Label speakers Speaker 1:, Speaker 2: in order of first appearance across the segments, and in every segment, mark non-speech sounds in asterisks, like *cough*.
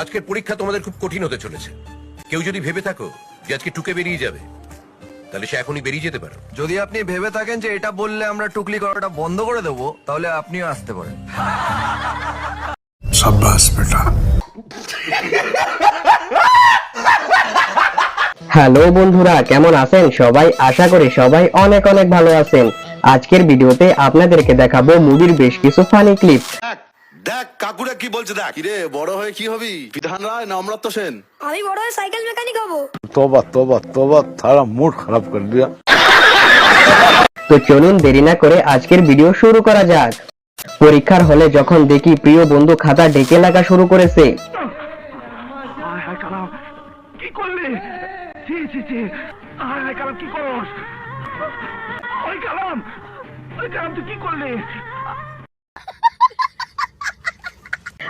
Speaker 1: আজকের পরীক্ষা তোমাদের খুব কঠিন হতে চলেছে। কেউ যদি ভেবে থাকো যে আজকে টুকে বেরিয়ে যাবে তাহলে সে এখনই বেরিয়ে যেতে পারো।
Speaker 2: যদি আপনি ভেবে থাকেন যে এটা বললে আমরা টুকলি করাটা বন্ধ করে দেব তাহলে আপনিও আসতে পারেন।
Speaker 3: হ্যালো বন্ধুরা কেমন আছেন সবাই? আশা করি সবাই অনেক অনেক ভালো আছেন। আজকের ভিডিওতে আপনাদেরকে দেখাবো মুভির বেশ কিছু ফানি ক্লিপ
Speaker 4: দেখ কাকুরা কি বলছে দেখ। রে বড় হয়ে কি হবি? বিধান রায় না অমরত্ব সেন?
Speaker 5: আমি বড় হয়ে সাইকেল মেকানিক হব।
Speaker 6: তোবা তোবা তোবা তারা মুড খারাপ করে দিয়া।
Speaker 3: তো চলুন দেরি না করে আজকের ভিডিও শুরু করা যাক। পরীক্ষার হলে যখন দেখি প্রিয় বন্ধু খাতা ডেকে লাগা শুরু করেছে।
Speaker 7: কি করলে?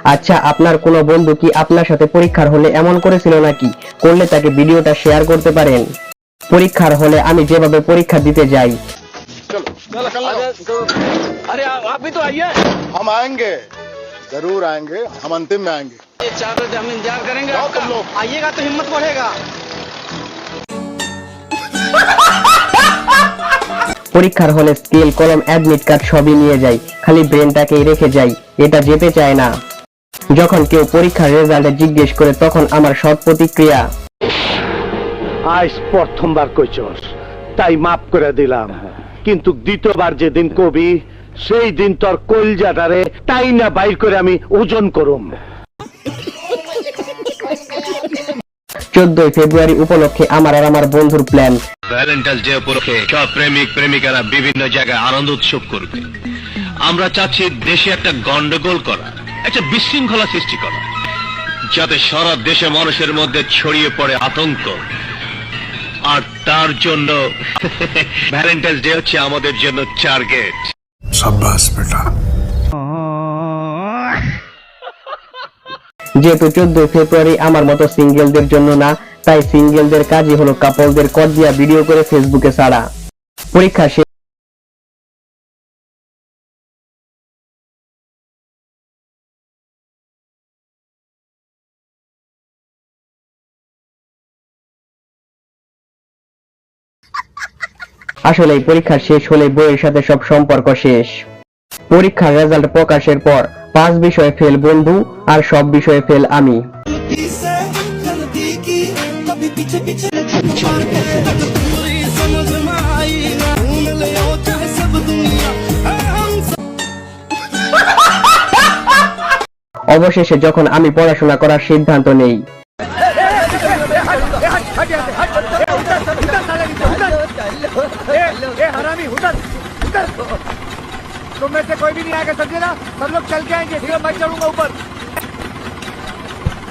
Speaker 3: আচ্ছা আপনার কোনো বন্ধু কি আপনার সাথে পরীক্ষার হলে এমন করেছিল নাকি করলে তাকে ভিডিওটা শেয়ার করতে পারেন পরীক্ষার হলে আমি যেভাবে পরীক্ষা দিতে যাই
Speaker 8: हम आएंगे जरूर आएंगे हम अंतिम में आएंगे जाओ तुम लोग
Speaker 3: পরীক্ষার হলে স্কেল কলম অ্যাডমিট কার্ড সবই নিয়ে যাই খালি ব্রেনটাকেই রেখে যাই এটা যেতে চায় না যখন কেউ পরীক্ষার রেজাল্টে জিজ্ঞেস করে তখন আমার সৎ প্রতিক্রিয়া।
Speaker 7: আজ প্রথমবার কইছস তাই মাফ করে দিলাম। কিন্তু দ্বিতীয়বার যেদিন কবি সেই দিন তোর কলজাটারে তাই না বাইর করে আমি ওজন করুম।
Speaker 3: চোদ্দই ফেব্রুয়ারি উপলক্ষে আমার আর আমার বন্ধুর প্ল্যান।
Speaker 9: ভ্যালেন্টাইন্স ডে উপলক্ষে সব প্রেমিক প্রেমিকারা বিভিন্ন জায়গায় আনন্দ উৎসব করবে। আমরা চাচ্ছি দেশে একটা গন্ডগোল করা। একটা বিশৃঙ্খলা সৃষ্টি করা। যাতে সারা দেশে মানুষের মধ্যে ছড়িয়ে পড়ে আতঙ্ক। আর তার জন্য *laughs* ভ্যালেন্টাইন্স ডে হচ্ছে আমাদের জন্য টার্গেট
Speaker 6: সাব্বাস বেটা।
Speaker 3: যেহেতু চোদ্দ ফেব্রুয়ারি আমার মতো সিঙ্গেলদের জন্য না তাই সিঙ্গেলদের কাজই হলো কাপলদের কর দিয়া ভিডিও করে ফেসবুকে ছাড়া পরীক্ষা আসলে পরীক্ষা শেষ হলে বইয়ের সাথে সব সম্পর্ক শেষ। পরীক্ষার রেজাল্ট প্রকাশের পর পাঁচ বিষয়ে ফেল বন্ধু আর সব বিষয়ে ফেল আমি। অবশেষে যখন আমি পড়াশোনা করার সিদ্ধান্ত নেই।
Speaker 7: में से कोई भी नहीं आएगा समझे ना सब लोग चल के आएंगे ठीक है मैं चढ़ूंगा ऊपर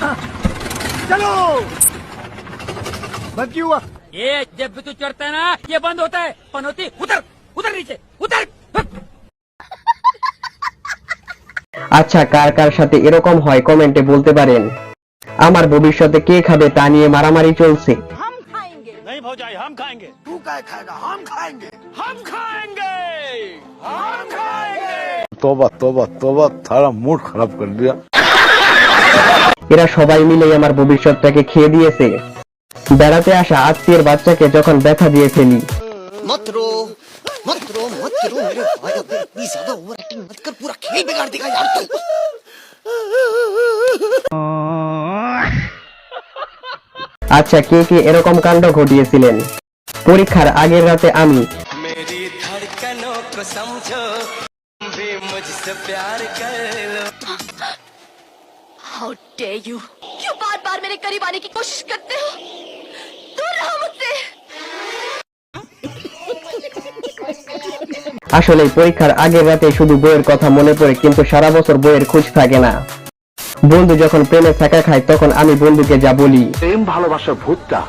Speaker 7: हाँ, चलो बंद क्यों हुआ
Speaker 10: ये जब भी तू चढ़ता है ना ये बंद होता है पनौती उतर उतर नीचे उतर
Speaker 3: আচ্ছা কার কার সাথে এরকম হয় কমেন্টে বলতে পারেন আমার ভবিষ্যতে কে খাবে তা নিয়ে মারামারি চলছে
Speaker 6: তোবা তোবা তোবা তারা মুড খারাপ করে দিয়া।
Speaker 3: এরা সবাই মিলে আমার ভবিষ্যৎটাকে খেয়ে দিয়েছে। বেড়াতে আসা আত্মীয়ের বাচ্চাকে যখন ব্যথা দিয়ে ফেলি। আচ্ছা কে কে এরকম কাণ্ড ঘটিয়েছিলেন? পরীক্ষার আগের রাতে আমি।
Speaker 5: हाउ डे यू क्यों बार बार मेरे करीब आने की कोशिश करते हो दूर रहो मुझसे
Speaker 3: আসলে পরীক্ষার আগের রাতে শুধু বইয়ের কথা মনে পড়ে কিন্তু সারা বছর বইয়ের খোঁজ থাকে না বন্ধু যখন প্রেমে থাকা খায় তখন আমি বন্ধুকে যা বলি
Speaker 7: প্রেম ভালোবাসার ভূতটা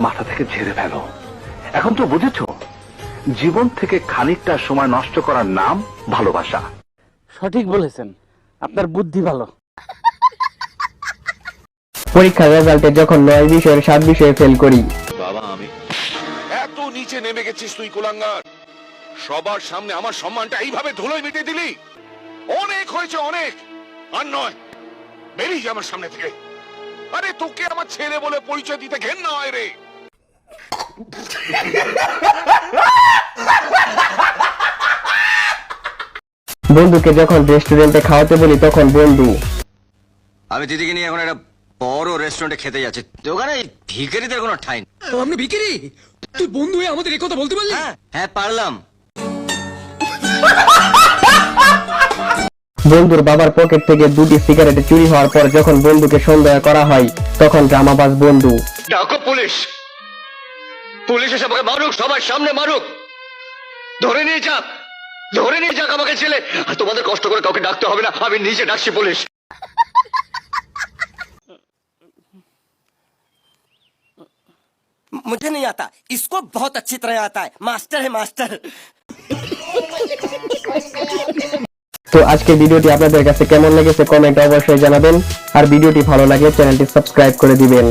Speaker 7: মাথা থেকে ঝেড়ে ফেলো এখন তো বুঝেছো জীবন থেকে খানিকটা সময় নষ্ট করার নাম ভালোবাসা।
Speaker 10: সঠিক বলেছেন। আপনার বুদ্ধি ভালো।
Speaker 3: পরীক্ষার রেজাল্টে যখন নয় বিষয়ের সাত বিষয়ে ফেল করি।
Speaker 4: এত নিচে নেমে গেছিস তুই কুলাঙ্গার। সবার সামনে আমার সম্মানটা এইভাবে ধুলোয় মিটে দিলি? অনেক হয়েছে অনেক। আর নয় বেরিয়ে যা আমার সামনে থেকে। আরে তোকে আমার ছেলে বলে পরিচয় দিতে ঘেন্না হয় রে।
Speaker 3: বন্ধুকে যখন রেস্টুরেন্টে খাওয়াতে বলি তখন বন্ধু।
Speaker 11: আমি দিদিকে নিয়ে এখন একটা বড় রেস্টুরেন্টে খেতে যাচ্ছি। ওখানে ভিখারিদের কোনো ঠাই নেই।
Speaker 12: আপনি ভিকিরি তুই বন্ধু হয়ে আমাদের এই কথা বলতে পারলি?
Speaker 11: হ্যাঁ হ্যাঁ পারলাম।
Speaker 3: বন্ধুর বাবার পকেট থেকে দুটি সিগারেট চুরি হওয়ার পর যখন বন্ধুকে সন্দেহ করা হয় তখন ড্রামাবাজ বন্ধু।
Speaker 13: ডাকো পুলিশ। পুলিশ এসে আমাকে মারুক সবার সামনে মারুক। ধরে নিয়ে যাক। ধরে নিয়ে যাক আমাকে ছেলে আর তোমাদের কষ্ট করে কাউকে ডাকতে হবে না আমি নিজে ডাকছি পুলিশ
Speaker 11: मुझे नहीं आता इसको बहुत अच्छी तरह आता है मास्टर है मास्टर
Speaker 3: তো আজকে ভিডিওটি আপনাদের কাছে কেমন লেগেছে কমেন্টে অবশ্যই জানাবেন আর ভিডিওটি ভালো লাগলে চ্যানেলটি সাবস্ক্রাইব করে দিবেন